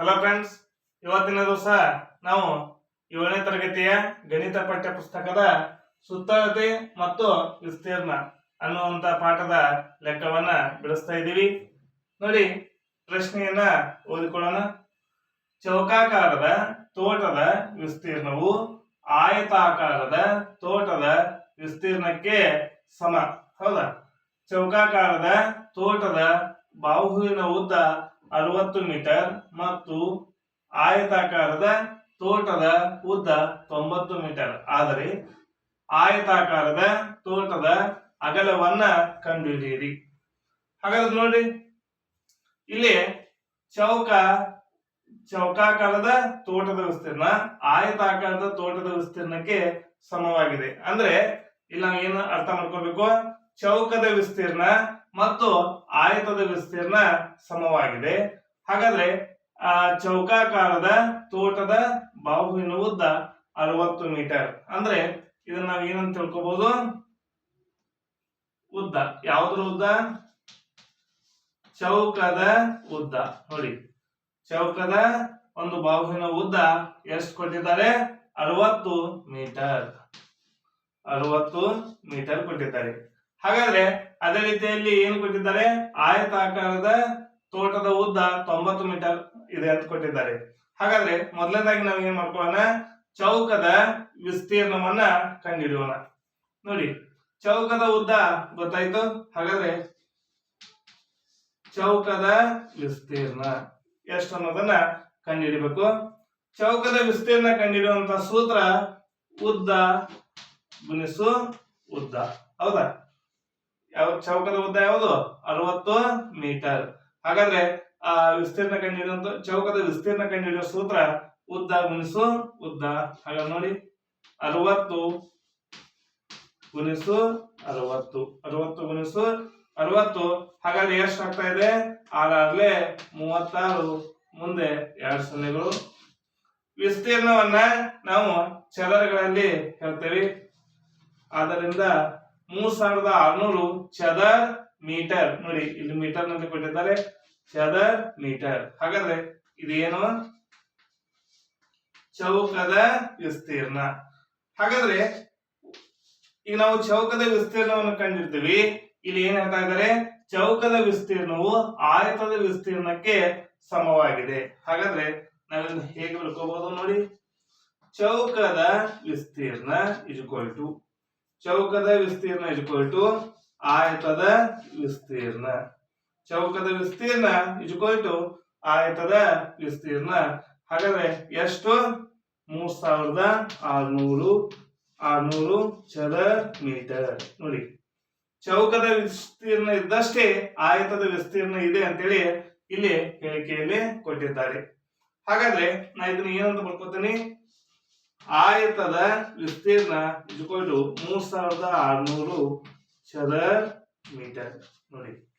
Hello friends ಇವತ್ತಿನ ದಿವಸ ನಾವು ಏಳನೇ ತರಗತಿಯ ಗಣಿತ ಪಠ್ಯ ಪುಸ್ತಕದ ಸುತ್ತಳತೆ ಮತ್ತು ವಿಸ್ತೀರ್ಣ ಅನ್ನುವಂತ ಪಾಠದ ಲೆಕ್ಕವನ್ನ ಬಿಡಿಸ್ತಾ ಇದ್ದೀವಿ. ನೋಡಿ, ಪ್ರಶ್ನೆಯನ್ನ ಓದಿಕೊಳ್ಳೋಣ. ಚೌಕಾಕಾರದ ತೋಟದ ವಿಸ್ತೀರ್ಣವು ಆಯತಾಕಾರದ ತೋಟದ ವಿಸ್ತೀರ್ಣಕ್ಕೆ ಸಮ. ಹೌದಾ? ಚೌಕಾಕಾರದ ತೋಟದ ಬಾಹುವಿನ ಉದ್ದ ಅರವತ್ತು ಮೀಟರ್ ಮತ್ತು ಆಯತಾಕಾರದ ತೋಟದ ಉದ್ದ ತೊಂಬತ್ತು ಮೀಟರ್. ಆದರೆ ಆಯತಾಕಾರದ ತೋಟದ ಅಗಲವನ್ನ ಕಂಡುಹಿಡಿಯಿರಿ. ಹಾಗಾದ್ರೆ ನೋಡಿ ಇಲ್ಲಿ ಚೌಕ, ಚೌಕಾಕಾರದ ತೋಟದ ವಿಸ್ತೀರ್ಣ ಆಯತಾಕಾರದ ತೋಟದ ವಿಸ್ತೀರ್ಣಕ್ಕೆ ಸಮವಾಗಿದೆ. ಅಂದ್ರೆ ಇಲ್ಲಿ ನಾವು ಏನು ಅರ್ಥ ಮಾಡ್ಕೋಬೇಕು? ಚೌಕದ ವಿಸ್ತೀರ್ಣ ಮತ್ತು ಆಯತದ ವಿಸ್ತೀರ್ಣ ಸಮವಾಗಿದೆ. ಹಾಗಾದ್ರೆ, ಆ, ಚೌಕಾಕಾರದ ತೋಟದ ಬಾಹುವಿನ ಉದ್ದ ಅರವತ್ತು ಮೀಟರ್. ಅಂದ್ರೆ, ಇದನ್ನ ನಾವು ಏನಂತ ತಿಳ್ಕೋಬಹುದು ಉದ್ದ. ಯಾವ್ದ್ರ ಉದ್ದ? ಚೌಕದ ಉದ್ದ. ನೋಡಿ. ಚೌಕದ ಒಂದು ಬಾಹುವಿನ ಉದ್ದ ಎಷ್ಟು ಕೊಟ್ಟಿದ್ದಾರೆ? ಅರವತ್ತು ಮೀಟರ್. ಅರವತ್ತು ಮೀಟರ್ ಕೊಟ್ಟಿದ್ದಾರೆ. ಹಾಗಾದ್ರೆ ಅದೇ ರೀತಿಯಲ್ಲಿ ಏನು ಕೊಟ್ಟಿದ್ದಾರೆ? ಆಯತಾಕಾರದ ತೋಟದ ಉದ್ದ ತೊಂಬತ್ತು ಮೀಟರ್ ಇದೆ ಅಂತ ಕೊಟ್ಟಿದ್ದಾರೆ. ಹಾಗಾದ್ರೆ ಮೊದಲನೇದಾಗಿ ನಾವು ಏನ್ ಮಾಡ್ಕೊಳ್ಳೋಣ? ಚೌಕದ ವಿಸ್ತೀರ್ಣವನ್ನ ಕಂಡುಹಿಡಿಯೋಣ ನೋಡಿ, ಚೌಕದ ಉದ್ದ ಗೊತ್ತಾಯ್ತು? ಹಾಗಾದ್ರೆ ಚೌಕದ ವಿಸ್ತೀರ್ಣ ಎಷ್ಟು ಅನ್ನೋದನ್ನ ಕಂಡುಹಿಡಿಬೇಕು ಚೌಕದ ವಿಸ್ತೀರ್ಣ ಕಂಡುಹಿಡಿಯುವಂತ ಸೂತ್ರ ಉದ್ದ ಗುಣಿಸು ಉದ್ದ. ಹೌದಾ? ಯಾವ ಚೌಕದ ಉದ್ದ ಯಾವುದು? ಅರವತ್ತು ಮೀಟರ್. ಹಾಗಾದ್ರೆ ಆ ವಿಸ್ತೀರ್ಣ ಕಂಡುಹಿಡಿಯುವಂತ ಚೌಕದ ವಿಸ್ತೀರ್ಣ ಕಂಡುಹಿಡಿಯುವ ಸೂತ್ರ ಉದ್ದ ಗುಣಿಸು ಉದ್ದ. ಹಾಗಾದ್ರೆ ನೋಡಿ, ಅರವತ್ತು ಗುಣಿಸು ಅರವತ್ತು. ಅರವತ್ತು ಗುಣಿಸು ಅರವತ್ತು. ಹಾಗಾದ್ರೆ ಎಷ್ಟು ಆಗ್ತಾ ಇದೆ? ಆರಾರ್ಲೆ ಮೂವತ್ತಾರು. ಮುಂದೆ ಎರಡು ಸೊನ್ನೆಗಳು. ವಿಸ್ತೀರ್ಣವನ್ನ ನಾವು ಚದರಗಳಲ್ಲಿ ಹೇಳ್ತೇವೆ. ಆದ್ದರಿಂದ ಮೂರ್ ಸಾವಿರದ ಆರ್ನೂರು ಚದರ್ ಮೀಟರ್. ನೋಡಿ, ಇಲ್ಲಿ ಮೀಟರ್ನಲ್ಲಿ ಕೊಟ್ಟಿದ್ದಾರೆ. ಚದರ್ ಮೀಟರ್. ಹಾಗಾದ್ರೆ ಇದೇನು? ಚೌಕದ ವಿಸ್ತೀರ್ಣ. ಹಾಗಾದ್ರೆ ಈಗ ನಾವು ಚೌಕದ ವಿಸ್ತೀರ್ಣವನ್ನು ಕಂಡಿರ್ತೀವಿ. ಇಲ್ಲಿ ಏನ್ ಹೇಳ್ತಾ ಇದ್ದಾರೆ? ಚೌಕದ ವಿಸ್ತೀರ್ಣವು ಆಯತದ ವಿಸ್ತೀರ್ಣಕ್ಕೆ ಸಮವಾಗಿದೆ. ಹಾಗಾದ್ರೆ ನಾವಿಲ್ಲಿ ಹೇಗೆ ಬರ್ಕೋಬಹುದು ನೋಡಿ. ಚೌಕದ ವಿಸ್ತೀರ್ಣ ಇಸ್ ಚೌಕದ ವಿಸ್ತೀರ್ಣ ಇಜ್ಕೊಲ್ ಟು ಆಯತದ ವಿಸ್ತೀರ್ಣ. ಚೌಕದ ವಿಸ್ತೀರ್ಣ ಇಜ್ಕೊಲ್ ಟು ಆಯತದ ವಿಸ್ತೀರ್ಣ. ಹಾಗಾದ್ರೆ ಎಷ್ಟು? ಮೂರ್ ಸಾವಿರದ ಆರ್ನೂರು ಆರ್ನೂರು ಚದರ್ ಮೀಟರ್. ನೋಡಿ, ಚೌಕದ ವಿಸ್ತೀರ್ಣ ಇದ್ದಷ್ಟೇ ಆಯತದ ವಿಸ್ತೀರ್ಣ ಇದೆ ಅಂತೇಳಿ ಇಲ್ಲಿ ಹೇಳಿಕೆಯಲ್ಲಿ ಕೊಟ್ಟಿದ್ದಾರೆ. ಹಾಗಾದ್ರೆ ನಾ ಇದನ್ನ ಏನಂತ ಬರ್ಕೋತೀನಿ? ಆಯತದ ವಿಸ್ತೀರ್ಣ ಇಟ್ಕೊಂಡು ಮೂರ್ ಸಾವಿರದ ಆರ್ನೂರು ಚದರ್ ಮೀಟರ್. ನೋಡಿ.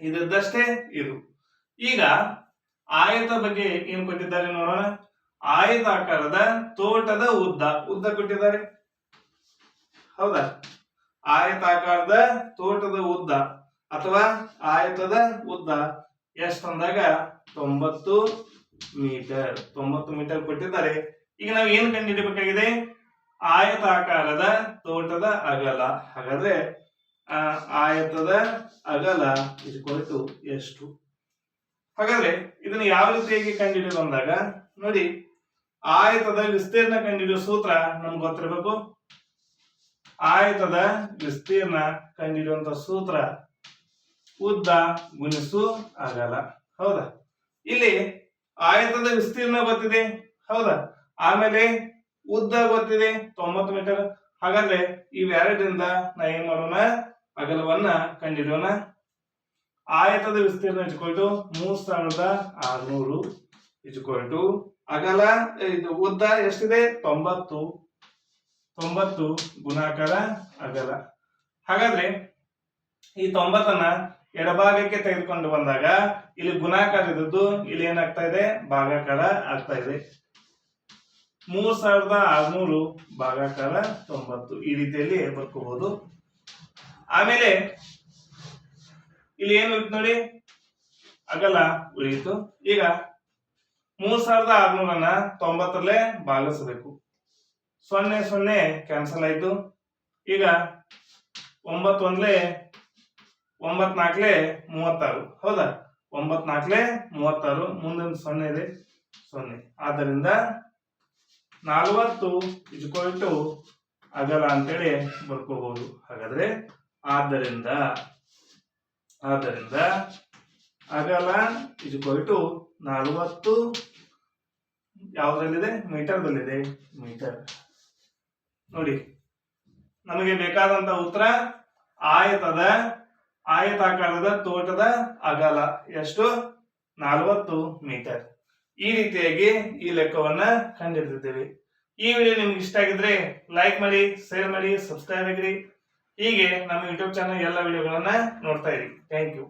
ಇದ್ದಷ್ಟೇ ಇದು. ಈಗ ಆಯತ ಬಗ್ಗೆ ಏನ್ ಕೊಟ್ಟಿದ್ದಾರೆ ನೋಡೋಣ. ಆಯತಾಕಾರದ ತೋಟದ ಉದ್ದ. ಉದ್ದ ಕೊಟ್ಟಿದ್ದಾರೆ. ಹೌದಾ? ಆಯತಾಕಾರದ ತೋಟದ ಉದ್ದ ಅಥವಾ ಆಯತದ ಉದ್ದ. ಎಷ್ಟು ಅಂದಾಗ ತೊಂಬತ್ತು ಮೀಟರ್. ತೊಂಬತ್ತು ಮೀಟರ್ ಕೊಟ್ಟಿದ್ದಾರೆ. ಈಗ ನಾವು ಏನು ಕಂಡುಹಿಡಬೇಕಾಗಿದೆ ಆಯತಾಕಾರದ ತೋಟದ ಅಗಲ. ಹಾಗಾದ್ರೆ ಆಯತದ ಅಗಲ ಇದು ಇಟ್ಕೊಳ್ತು ಎಷ್ಟು? ಹಾಗಾದ್ರೆ, ಇದನ್ನ ಯಾವ ರೀತಿಯಾಗಿ ಕಂಡುಹಿಡಿಯೋದು ಅಂದಾಗ ನೋಡಿ, ಆಯತದ ವಿಸ್ತೀರ್ಣ ಕಂಡುಹಿಡಿಯೋ ಸೂತ್ರ ನಮ್ಗೆ ಗೊತ್ತಿರಬೇಕು. ಆಯತದ ವಿಸ್ತೀರ್ಣ ಕಂಡುಹಿಡಿಯುವಂತ ಸೂತ್ರ, ಉದ್ದ ಗುಣಿಸು ಅಗಲ. ಹೌದಾ? ಇಲ್ಲಿ ಆಯತದ ವಿಸ್ತೀರ್ಣ ಗೊತ್ತಿದೆ. ಹೌದಾ? ಆಮೇಲೆ ಉದ್ದ ಗೊತ್ತಿದೆ, ತೊಂಬತ್ತು ಮೀಟರ್. ಹಾಗಾದ್ರೆ ಇವೆರಡರಿಂದ ನಾ ಏನ್ ಮಾಡೋಣ? ಅಗಲವನ್ನ ಕಂಡಿಡೋಣ. ಆಯತದ ವಿಸ್ತೀರ್ಣ ಇಟ್ಕೊಳ್ತು ಮೂರ್ ಸಾವಿರದ ಆರ್ನೂರು ಇಟ್ಕೊಳ್ತು ಅಗಲ ಇದು ಉದ್ದ ಎಷ್ಟಿದೆ? ತೊಂಬತ್ತು. ತೊಂಬತ್ತು ಗುಣಾಕಾರ ಅಗಲ. ಹಾಗಾದ್ರೆ ಈ ತೊಂಬತ್ತನ್ನ ಎಡಭಾಗಕ್ಕೆ ತೆಗೆದುಕೊಂಡು ಬಂದಾಗ, ಇಲ್ಲಿ ಗುಣಾಕಾರ ಇದ್ದದ್ದು ಇಲ್ಲಿ ಏನಾಗ್ತಾ ಇದೆ? ಭಾಗಾಕಾರ ಆಗ್ತಾ ಇದೆ. ಮೂರ್ ಸಾವಿರದ ಆರ್ನೂರು ಭಾಗಾಕಾರ ತೊಂಬತ್ತು ಈ ರೀತಿಯಲ್ಲಿ ಬರ್ಕೋಬಹುದು ಆಮೇಲೆ ಇಲ್ಲಿ ಏನು ನೋಡಿ? ಅಗಲ ಉಳಿಯಿತು. ಈಗ ಮೂರ್ ಸಾವಿರದ ಆರ್ನೂರನ್ನ ತೊಂಬತ್ತರಲ್ಲೇ ಭಾಗಿಸಬೇಕು. ಸೊನ್ನೆ ಸೊನ್ನೆ ಕ್ಯಾನ್ಸಲ್ ಆಯ್ತು. ಈಗ ಒಂಬತ್ತು ಒಂದ್ಲೆ ಒಂಬತ್ ನಾಲ್ಕಲೆ ಮೂವತ್ತಾರು. ಹೌದಾ? ಒಂಬತ್ ನಾಲ್ಕಲೆ ಮೂವತ್ತಾರು. ಮುಂದೊಂದು ಸೊನ್ನೆ ಇದೆ. ಸೊನ್ನೆ. ಆದ್ದರಿಂದ ನಲವತ್ತು ಇಜ್ಕೊಲ್ ಟು ಅಗಲ ಅಂತೇಳಿ ಬರ್ಕೋಬಹುದು ಹಾಗಾದ್ರೆ ಆದ್ದರಿಂದ ಆದ್ದರಿಂದ ಅಗಲ ಇಜ್ಕೊಲ್ ಟು ನಲವತ್ತು ಯಾವುದ್ರಲ್ಲಿದೆ? ಮೀಟರ್ದಲ್ಲಿದೆ. ಮೀಟರ್. ನೋಡಿ, ನಮಗೆ ಬೇಕಾದಂತ ಉತ್ತರ ಆಯತದ, ಆಯತಾಕಾರದ ತೋಟದ ಅಗಲ ಎಷ್ಟು? ನಲವತ್ತು ಮೀಟರ್. ಈ ರೀತಿಯಾಗಿ ಈ ಲೆಕ್ಕವನ್ನ ಕಂಡಿರ್ತಿದ್ದೇವೆ ಈ ವಿಡಿಯೋ ನಿಮ್ಗೆ ಇಷ್ಟ ಆಗಿದ್ರೆ ಲೈಕ್ ಮಾಡಿ ಶೇರ್ ಮಾಡಿ ಸಬ್ಸ್ಕ್ರೈಬ್ ಆಗಿರಿ. ಹೀಗೆ ನಮ್ಮ ಯೂಟ್ಯೂಬ್ ಚಾನಲ್ ಎಲ್ಲ ವಿಡಿಯೋಗಳನ್ನ ನೋಡ್ತಾ ಇರಿ. Thank you